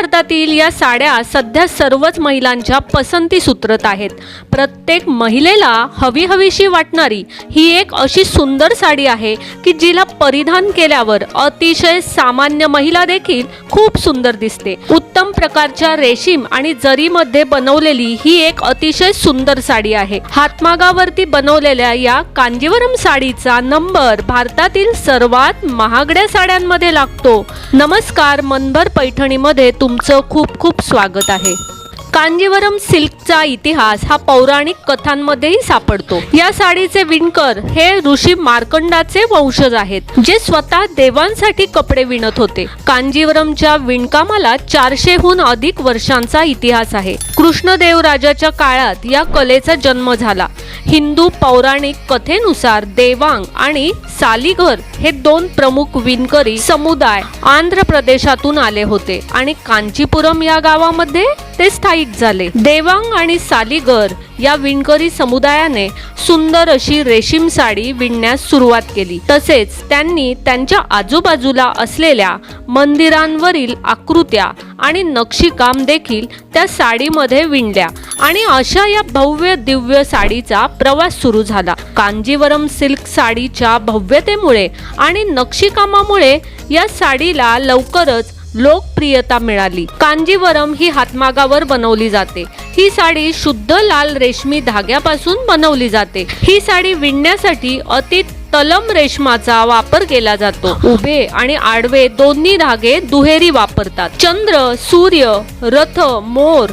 भारतातील या साड्या सध्या सर्वच महिलांच्या पसंती सुत्रत आहेत. प्रत्येक महिलेला हवी हवीशी वाटणारी ही एक अशी सुंदर साडी आहे की जिला परिधान केल्यावर अतिशय सामान्य महिला देखील खूप सुंदर दिसते. उत्तम प्रकारच्या रेशीम आणि जरीमध्ये बनवलेली ही एक अतिशय सुंदर साडी आहे. हातमागावरती बनवलेल्या या कांजीवरम साडीचा नंबर भारतातील सर्वात महागड्या साड्यांमध्ये लागतो. नमस्कार मनभर पैठणीमध्ये तुमचं खूप खूप स्वागत आहे. कांजीवरम सिल्कचा इतिहास हा पौराणिक कथांमध्येही सापडतो. या साडीचे विणकर हे ऋषी मार्कंडाचे वंशज आहेत जे स्वतः देवांसाठी कपडे विणत होते. कांजीवरमच्या विणकामाला चारशेहून अधिक वर्षांचा इतिहास आहे. कृष्णदेव राजाच्या काळात या कलेचा जन्म झाला. हिंदू पौराणिक कथेनुसार देवांग आणि सालीघर हे दोन प्रमुख विणकरी समुदाय आंध्र प्रदेशातून आले होते आणि कांचीपुरम या गावामध्ये ते स्थायिक झाले. देवांग आणि सालीगर या विणकरी समुदायाने सुंदर अशी रेशीम साडी विणण्यास सुरुवात केली. तसेच त्यांनी त्यांच्या आजूबाजूला असलेल्या मंदिरांवरील आकृत्या आणि नक्षीकाम देखील त्या साडीमध्ये विणल्या. आणि अशा या भव्य दिव्य साडीचा प्रवास सुरू झाला. कांजीवरम सिल्क साडीच्या भव्यतेमुळे आणि नक्षीकामामुळे या साडीला लवकरच लोकप्रियता मिळाली. कांजीवरम ही हातमागावर बनवली जाते. ही साडी शुद्ध लाल रेशमी धाग्यापासून बनवली जाते. ही साडी विणण्यासाठी अति तलम रेशमाचा वापर केला जातो. उभे आणि आडवे दोन्ही धागे दुहेरी वापरतात. चंद्र सूर्य रथ मोर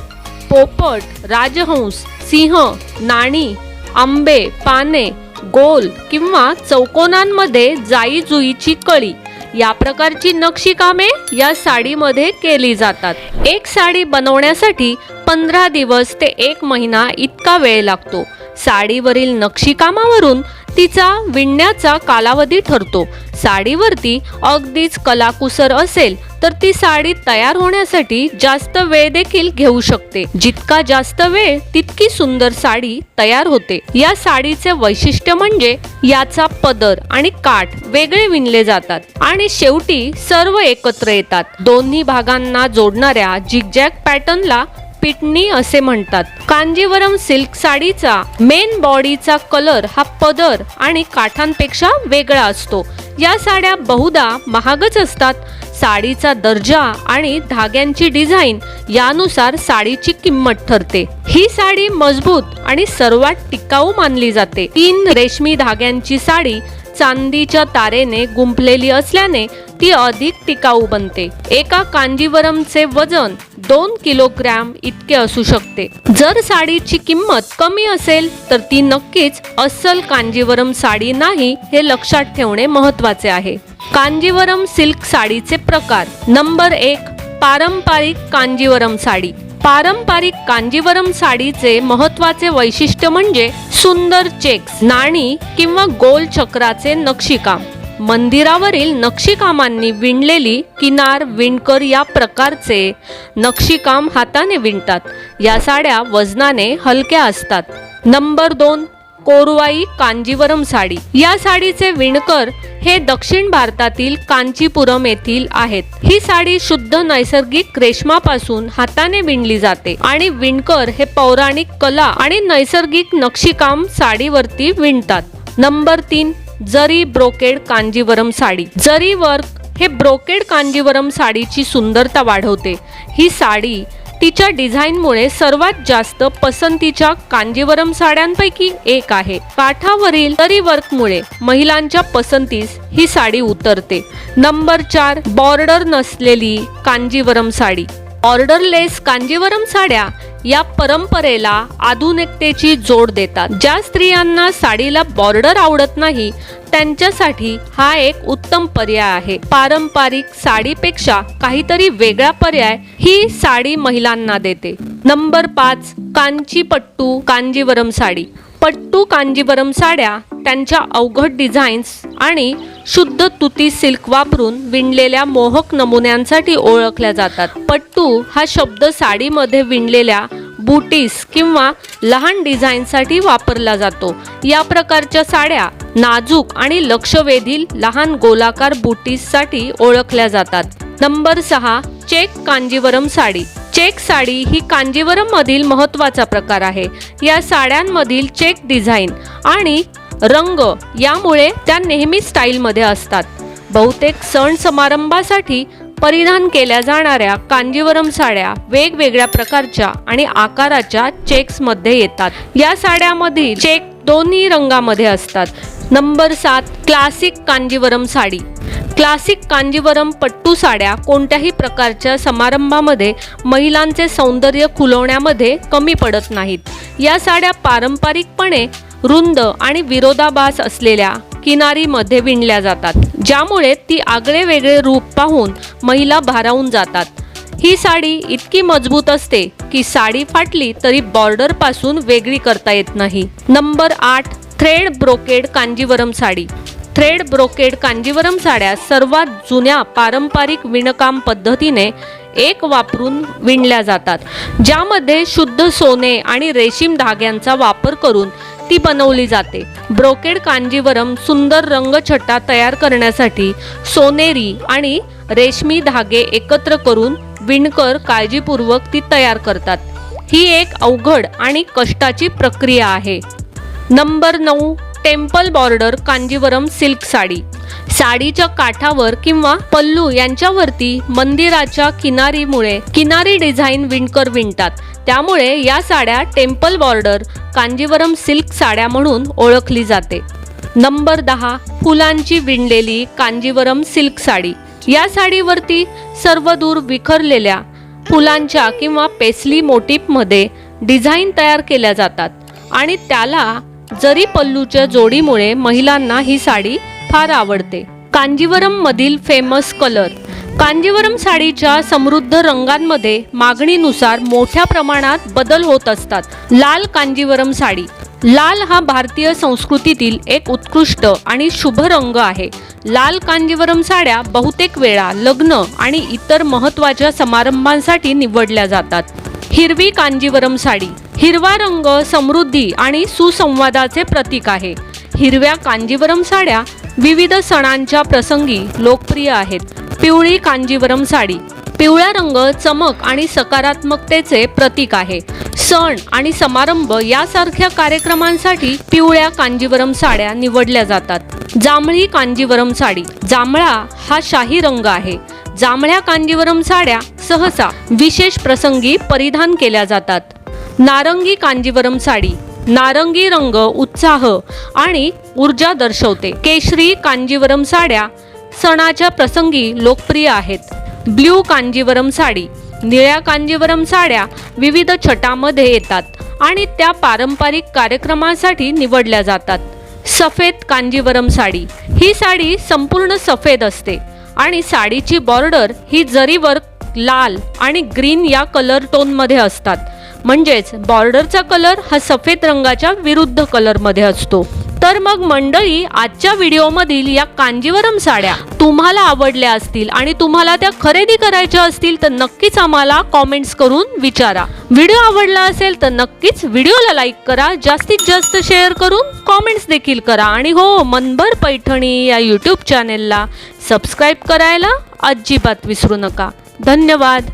पोपट राजहंस सिंह नाणी आंबे पाने गोल किंवा चौकोनांमध्ये जाई जुईची कळी. या प्रकारची नक्षीकामे या साडीमध्ये केली जातात. एक साडी बनवण्यासाठी पंधरा दिवस ते एक महिना इतका वेळ लागतो. साडीवरील नक्षीकामावरून तिचा विणण्याचा कालावधी ठरतो. साडीवरती अगदीच कलाकुसर असेल तर ती साडी तयार होण्यासाठी जास्त वेळ देखील घेऊ शकते. जितका जास्त वेळ तितकी सुंदर साडी तयार होते. या साडीचे वैशिष्ट्य म्हणजे याचा पदर आणि काठ वेगळे विणले जातात आणि शेवटी सर्व एकत्र येतात. दोन्ही भागांना जोडणाऱ्या जिगजॅग पॅटर्नला पिटणी असे म्हणतात. कांजीवरम सिल्क साडीचा मेन बॉडीचा कलर हा पदर आणि काठांपेक्षा वेगळा असतो. या साड्या बहुधा महागच असतात साडीचा दर्जा आणि धाग्यांची डिझाईन यानुसार साडीची किंमत ठरते. ही साडी मजबूत आणि सर्वात टिकाऊ मानली जाते. तीन रेशमी धाग्यांची साडी चांदीच्या तारेने गुंफलेली असल्याने ती अधिक टिकाऊ बनते. एका कांजीवरमचे वजन दोन किलोग्रॅम इतके असू शकते. जर साडीची किंमत कमी असेल तर ती नक्कीच अस्सल कांजीवरम साडी नाही हे लक्षात ठेवणे महत्त्वाचे आहे. कांजीवरम सिल्क साडीचे प्रकार. नंबर एक पारंपरिक कांजीवरम साडी. पारंपरिक कांजीवरम साडीचे महत्त्वाचे वैशिष्ट्य म्हणजे सुंदर चेक्स नाणी किंवा गोल चक्राचे नक्षीकाम. मंदिरावरील नक्षीकामांनी विणलेली किनार विणकर या प्रकारचे नक्षीकाम हाताने विणतात. या साड्या वजनाने हलक्या असतात. नंबर दोन कोरवाई कांजीवरम साडी. या साडीचे विणकर हे दक्षिण भारतातील कांचीपुरम येथील आहेत. ही साडी शुद्ध नैसर्गिक रेशमापासून हाताने विणली जाते आणि विणकर हे पौराणिक कला आणि नैसर्गिक नक्षीकाम साडीवरती विणतात. नंबर तीन जरी ब्रोकेड कांजीवरम साडी. जरी वर्क हे ब्रोकेड कांजीवरम साडीची सुंदरता वाढवते ही साडी तिच्या डिझाईनमुळे सर्वात जास्त पसंतीच्या कांजीवरम साड्यांपैकी एक आहे. काठावरील तरी वर्कमुळे महिलांच्या पसंतीस ही साडी उतरते. नंबर चार बॉर्डर नसलेली कांजीवरम साडी. ऑर्डरलेस कांजीवरम साड्या या परंपरेला आधुनिकतेची जोड देतात. ज्या स्त्रियांना साडीला बॉर्डर आवडत नाही त्यांच्यासाठी हा एक उत्तम पर्याय आहे. पारंपरिक साडीपेक्षा काहीतरी वेगळा पर्याय ही साडी महिलांना देते. नंबर पाच कांचीपट्टू कांजीवरम साडी. पट्टू कांजीवरम साड्या त्यांच्या अवघड डिझाईन्स आणि शुद्ध तुती सिल्क वापरून विणलेल्या मोहक नमुन्यांसाठी ओळखल्या जातात. पट्टू हा शब्द साडीमध्ये विणलेल्या बुटीस किंवा लहान डिझाईनसाठी वापरला जातो. या प्रकारच्या साड्या नाजूक आणि लक्षवेधील लहान गोलाकार बुटीससाठी ओळखल्या जातात. नंबर सहा चेक कांजीवरम साडी. चेक साडी ही कांजीवरम मधील महत्त्वाचा प्रकार आहे. या साड्यांमधील चेक डिझाईन आणि रंग यामुळे त्या नेहमी स्टाईलमध्ये असतात. बहुतेक सण समारंभासाठी परिधान केल्या जाणाऱ्या कांजीवरम साड्या वेगवेगळ्या प्रकारच्या आणि आकाराच्या चेक्समध्ये येतात. या साड्यामध्ये चेक दोन्ही रंगामध्ये असतात. नंबर सात क्लासिक कांजीवरम साडी. क्लासिक कांजीवरम पट्टू साड्या कोणत्याही प्रकारच्या समारंभामध्ये महिलांचे सौंदर्य खुलवण्यामध्ये कमी पडत नाहीत. या साड्या पारंपरिकपणे रुंद आणि विरोधाभास असलेल्या किनारीमध्ये विणल्या जातात. ज्यामुळे ती आगळे वेगळे रूप पाहून महिला भारावून जातात. ही साडी इतकी मजबूत असते की साडी फाटली तरी बॉर्डरपासून वेगळी करता येत नाही. नंबर आठ thread brocade Kanjivaram sari. Thread brocade Kanjivaram साड्या सर्वात जुन्या पारंपरिक विणकाम पद्धतीने एक वापरून विणल्या जातात ज्यामध्ये शुद्ध सोने आणि रेशीम धाग्यांचा वापर करून ती बनवली जाते. ब्रोकेड कांजीवरम सुंदर रंगछटा तयार करण्यासाठी सोनेरी आणि रेशमी धागे एकत्र करून विणकर काळजीपूर्वक ती तयार करतात. ही एक अवघड आणि कष्टाची प्रक्रिया आहे. नंबर नऊ temple border Kanjivaram silk sari. साडीच्या काठावर किंवा पल्लू यांच्यावरती मंदिराच्या किनारीमुळे किनारी डिझाईन विणकर विणतात. त्यामुळे या साड्या टेम्पल बॉर्डर कांजीवरम सिल्क साड्या म्हणून ओळखली जाते. नंबर दहा फुलांची विणलेली कांजीवरम सिल्क साडी. या साडीवरती सर्वदूर विखरलेल्या फुलांच्या किंवा पेसली मोटीपमध्ये डिझाईन तयार केल्या जातात आणि त्याला जरी पल्लूच्या जोडीमुळे महिलांना ही साडी फार आवडते. कांजीवरम मधील फेमस कलर कांजीवरम साडीच्या समृद्ध रंगांमध्ये मागणीनुसार मोठ्या प्रमाणात बदल होत असतात. लाल कांजीवरम साडी. लाल हा भारतीय संस्कृतीतील एक उत्कृष्ट आणि शुभ रंग आहे. लाल कांजीवरम साड्या बहुतेक वेळा लग्न आणि इतर महत्त्वाच्या समारंभांसाठी निवडल्या जातात. हिरवी कांजीवरम साडी. हिरवा रंग समृद्धी आणि सुसंवादाचे प्रतीक आहे. हिरव्या कांजीवरम साड्या विविध सणांच्या प्रसंगी लोकप्रिय आहेत. पिवळी कांजीवरम साडी पिवळा रंग चमक आणि सकारात्मकतेचे प्रतीक आहे. सण आणि समारंभ यासारख्या कार्यक्रमांसाठी पिवळ्या कांजीवरम साड्या निवडल्या जातात. जांभळी कांजीवरम साडी जांभळा हा शाही रंग आहे. जांभळ्या कांजीवरम साड्या सहसा विशेष प्रसंगी परिधान केल्या जातात. नारंगी कांजीवरम साडी नारंगी रंग उत्साह आणि ऊर्जा दर्शवते. केशरी कांजीवरम साड्या सणाच्या प्रसंगी लोकप्रिय आहेत. ब्ल्यू कांजीवरम साडी निळ्या कांजीवरम साड्या विविध छटामध्ये येतात आणि त्या पारंपरिक कार्यक्रमासाठी निवडल्या जातात. सफेद कांजीवरम साडी ही साडी संपूर्ण सफेद असते आणि साडीची बॉर्डर ही जरीवर लाल आणि ग्रीन या कलर टोनमध्ये असतात. म्हणजेच बॉर्डरचा कलर हा सफेद रंगाच्या विरुद्ध कलरमध्ये असतो. तर मग मंडळी आजच्या व्हिडिओमधील या कांजीवरम साड्या तुम्हाला आवडल्या असतील आणि तुम्हाला त्या खरेदी करायच्या असतील तर नक्कीच आम्हाला कॉमेंट्स करून विचारा. व्हिडिओ आवडला असेल तर नक्कीच व्हिडिओला लाईक करा. जास्तीत जास्त शेअर करून कॉमेंट्स देखील करा. आणि हो मनभर पैठणी या यूट्यूब चॅनेलला सबस्क्राईब करायला अजिबात विसरू नका. धन्यवाद.